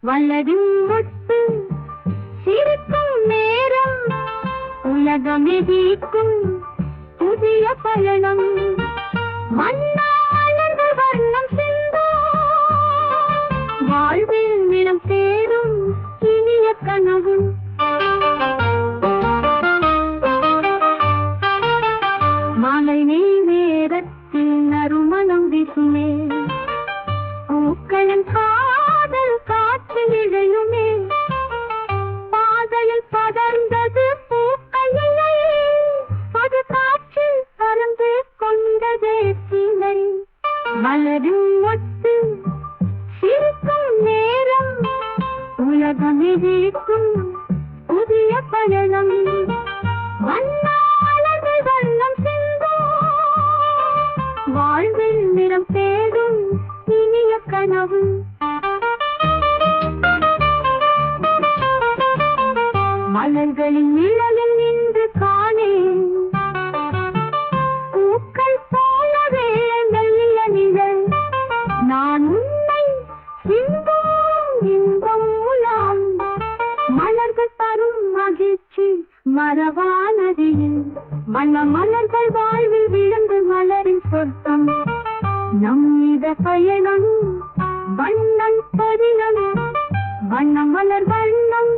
வல்லதின் மொட்டு சிரிக்கும் நேரம் உலகம் எதிர்க்கும் புதிய பயணம் வர்ணம் வாழ்வில் நிலம் சேரும் இனிய கனவும். உலகம் எதிர்க்கும் புதிய பயணம். வண்ணாளர்கள் வண்ணம் சிந்தும் வாழ்வில் நிறம் தேடும் இனிய கனவு. மலர்களின் நிழல் மன மலர்கள் வாழ்வில் விழுந்து மலரின் சொர்க்கம். நம் இத பயணம் வண்ணம் பதினம். வண்ண மலர் வண்ணம்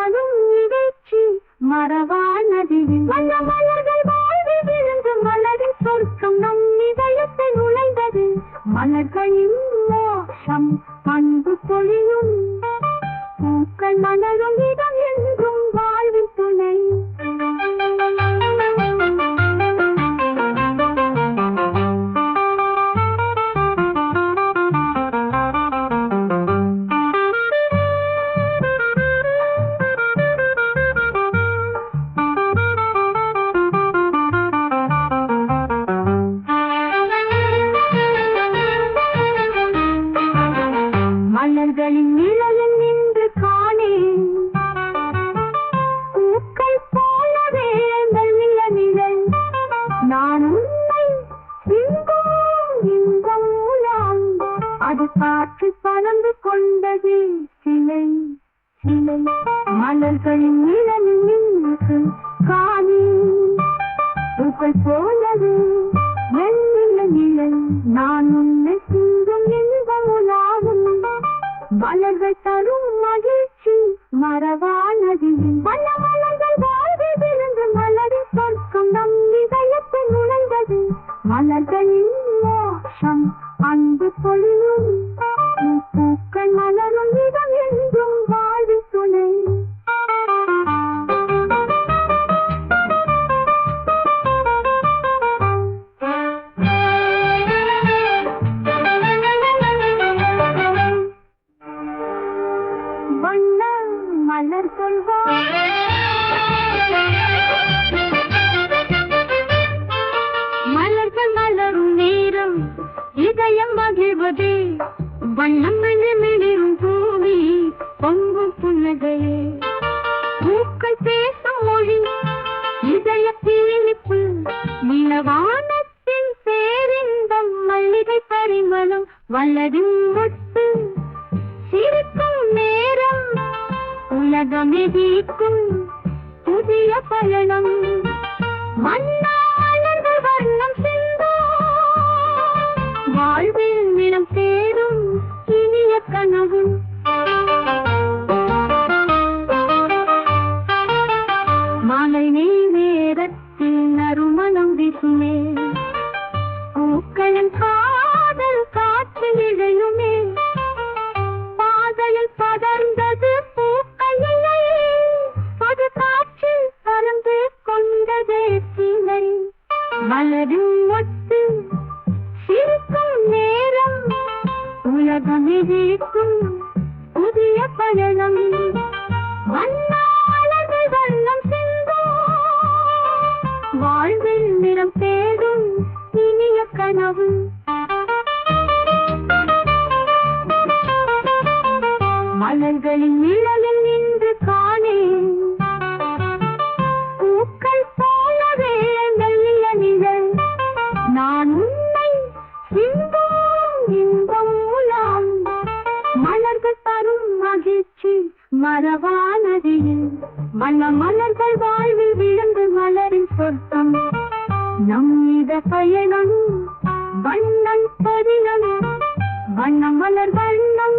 மலர்கள் தரும் நிகழ்ச்சி மரவானதில் வண்ண மலர்கள் வாழ்வி விழுந்து மலரின் சொர்க்கம் நம் இதயத்தை நுழைந்தது. மலர்களின் மோஷம் பண்பு பொழியும். பூக்கள் மலரும் இடம் என்றும் காற்று கொண்டது சிலை. சிலை. மலர்களின் நிழலில் நின்று காணேன் போனது போலவே மகிழ்வதே வண்ணம் மிளிரும் பூமி பொங்கும் புன்னகையே. பூக்கள் பேசும் மொழி இதய தீனிப்பு நிலவானத்தின் பேரின்பம் மல்லிகை பரிமளம் வளரும் முத்து சிரிக்கும் நேரம் உலகம் புதிய பயணம். மன்ன வாழ்வில் நிலம் தேடும் இனிய மாலை நீ நேரத்தில் நறுமணம் வீசுமே. பூக்களின் காதல் காற்று இழையுமே பாதையில் படர்ந்தது பூக்கள் இல்லை. அது காற்றில் பறந்து கொண்டதே சீலை மலரும் விழிக்கும் புதிய பயணம். வண்ணம் வாழ்வில் நிறம் தேடும் இனிய கனவு. மலர்களின் நிழலில் நின்று காணேன் பூக்கள் போலவே நல்ல நிழல் நான் உன்னை சிந்து மரவானதியில் மன மலர்கள் வாழ்வில் விழுந்து மலரின் சொர்க்கம். நம் இத பயணம் வண்ணம் பதினம். வண்ண மலர் வண்ணம்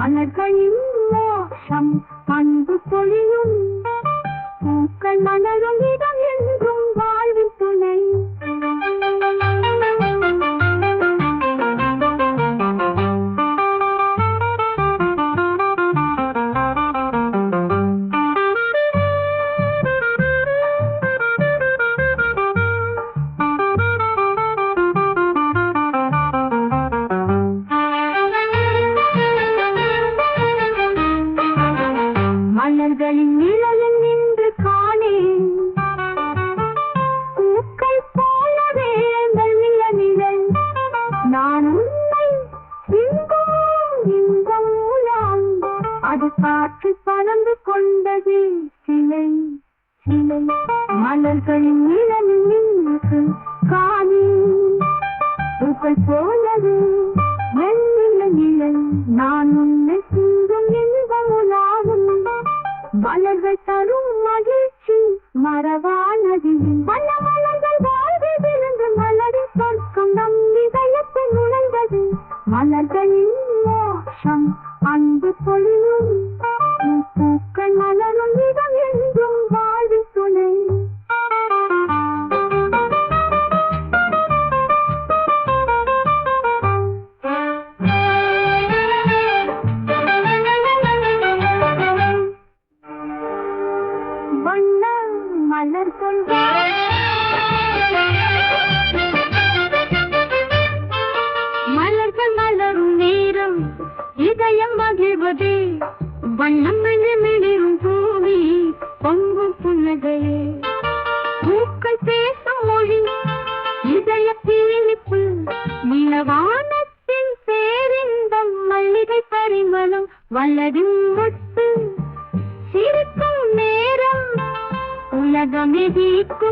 மலர்களின் மோஷம் அன்பு பொழியும். பூக்கள் மலரும் இடம் காற்று பறந்து கொண்டது சிலை. சிலை. மலர்களின் நிழலில் நின்று காணேன் பூக்கள் போலவே மெல்லிய நிழல். நான் உன்னை சிந்தும் இன்பம் மலர்கள் தரும் மகிழ்ச்சி மரவானது பல மலர்கள் வாழ்வில் விழுந்து மலரின் சொர்க்கம் நம் இதயத்தை நுழைந்தது. மலர்களின் மோஷம் அன்பு பொழியும். உலகமே வீக்கும்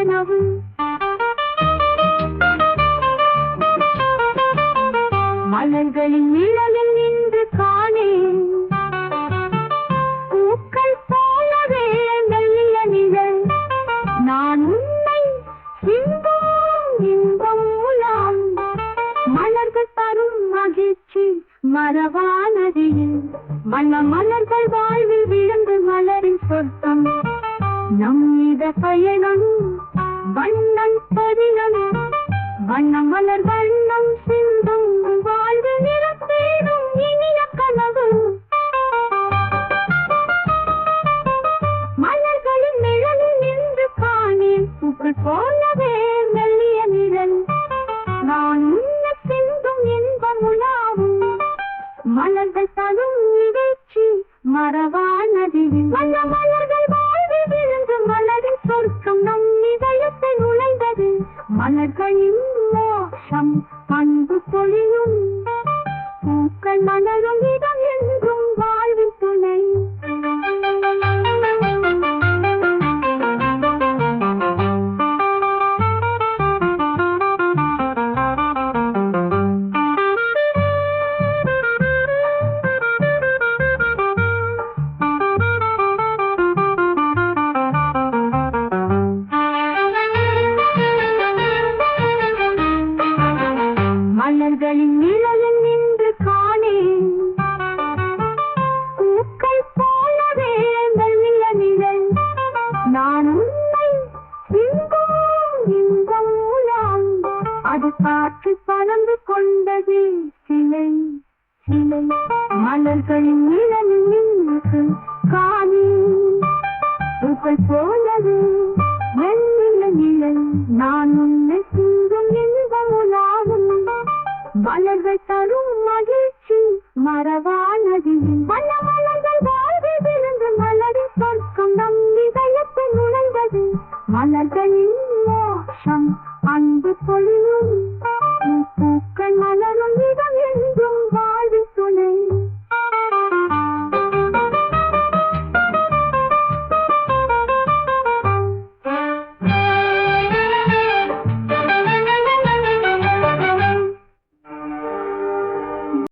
கனவு மலர்களின் நிழலில் நின்று காணேன். பூக்கள் போலவே மெல்லிய நிழல். நான் உன்னை இன்பம் இன்பம் உலாம் மலர்கள் தரும் மகிழ்ச்சி மரவானதியில் மல்ல மலர்கள் வாழ்வில் விழுந்து மலரின் சொத்தம் நம் இத பயணம் வண்ணம் பதினம் வண்ணம் மலர் வண்ணம் சிந்தும் வாழ்வு நிறத்தேடும் இனிய கனவு. மலர்களின் நிழலில் நின்று காணேன் புகழ் போலவே மெல்லிய நிழல். நான் உன்ன சிந்தும் இன்பம் உலாவும். மலர்கள் தரும் நிகழ்ச்சி மரவானதி வண்ண மலர் மலர்களின் மோஷம் பண்பு பொழியும். பூக்கள் மலரும் இடம் என்றும் நிழலில் மலர்களின் நிழலில் நின்றுக்கும் காதில் புகழ் போலவே வெண்ணில நிழல் நான் உன்னை தீரும் இன்பமுலாகும் மலர்கள் தரும் மகிழ்ச்சி மரவானதியில். வல்ல மலர்கள் வாழ்விலிருந்து சொர்க்கம் நம் நுழைந்தது. மலர்களின் மோஷம் அன்பு பொழியும். பூக்கள் மலரும் இடம்